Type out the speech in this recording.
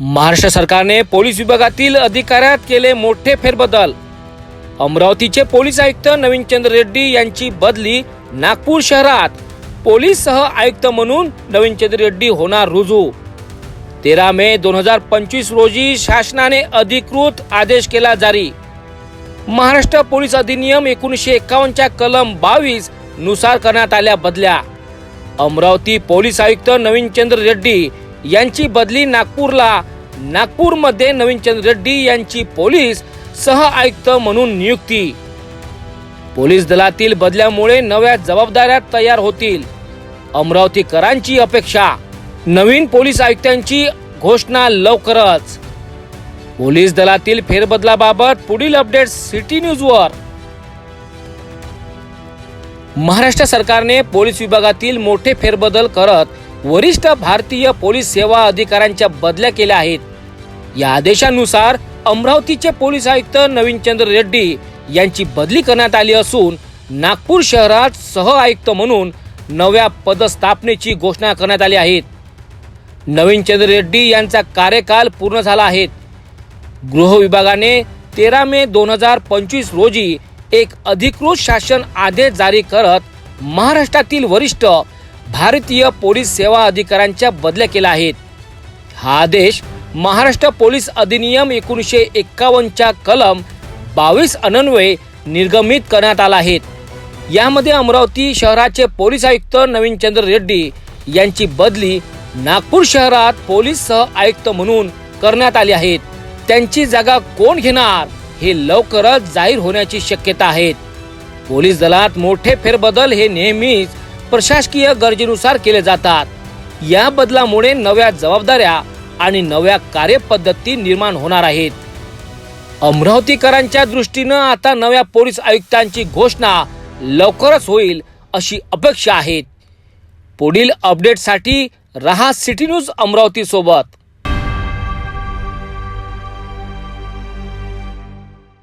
महाराष्ट्र सरकारने पोलीस विभागातील अधिकाऱ्यात केले मोठे फेरबदल. अमरावतीचे पोलीस आयुक्त नवीनचंद्र रेड्डी यांची बदली नागपूर शहरात. पोलीस सह आयुक्त म्हणून नवीनचंद्र रेड्डी होणार रुजू. तेरा मे दोन हजार पंचवीस रोजी शासनाने अधिकृत आदेश केला जारी. महाराष्ट्र पोलीस अधिनियम एकोणीसशे एकावन्नच्या कलम बावीसनुसार करण्यात आल्या बदल्या. अमरावती पोलीस आयुक्त नवीनचंद्र रेड्डी यांची बदली नागपूरला. नागपूरमध्ये नवीनचंद्र रेड्डी यांची पोलीस सह आयुक्त म्हणून नियुक्ती. पोलीस दलातील बदल्यामुळे नव्या जबाबदाऱ्या तयार होतील. अमरावतीकरांची अपेक्षा नवीन पोलीस आयुक्तांची घोषणा लवकरच. पोलीस दलातील फेरबदलाबाबत पुढील अपडेट सिटी न्यूजवर. महाराष्ट्र सरकारने पोलीस विभागातील मोठे फेरबदल करत वरिष्ठ भारतीय पोलीस सेवा अधिकाऱ्यांच्या बदल्या केल्या आहेत. या आदेशानुसार अमरावतीचे पोलीस आयुक्त नवीनचंद्र रेड्डी यांची बदली करण्यात आली असून नागपूर शहरात सह आयुक्त म्हणून नव्या पदस्थापनेची घोषणा करण्यात आली आहे. नवीनचंद्र रेड्डी यांचा कार्यकाल पूर्ण झाला आहे. गृह विभागाने तेरा मे दोन हजार पंचवीस रोजी एक अधिकृत शासन आदेश जारी करत महाराष्ट्रातील वरिष्ठ भारतीय पोलीस सेवा अधिकाऱ्यांच्या बदल्या केल्या आहेत. हा आदेश महाराष्ट्र पोलीस अधिनियम एकोणीसशे एक्कावन्नच्या कलम बावीस अनन्वये निर्गमित करण्यात आला आहे. यामध्ये अमरावती शहराचे पोलीस आयुक्त नवीनचंद्र रेड्डी यांची बदली नागपूर शहरात पोलीस सह आयुक्त म्हणून करण्यात आली आहेत त्यांची जागा कोण घेणार हे लवकरच जाहीर होण्याची शक्यता आहे. पोलीस दलात मोठे फेरबदल हे नेहमीच प्रशासकीय गरजेनुसार केले जातात. या बदलामुळे नव्या जबाबदाऱ्या आणि नव्या कार्यपद्धती निर्माण होणार आहेत. अमरावतीकरांच्या दृष्टीनं आता नव्या पोलीस आयुक्तांची घोषणा लवकरच होईल अशी अपेक्षा आहे पुढील अपडेटसाठी रहा सिटी न्यूज अमरावती सोबत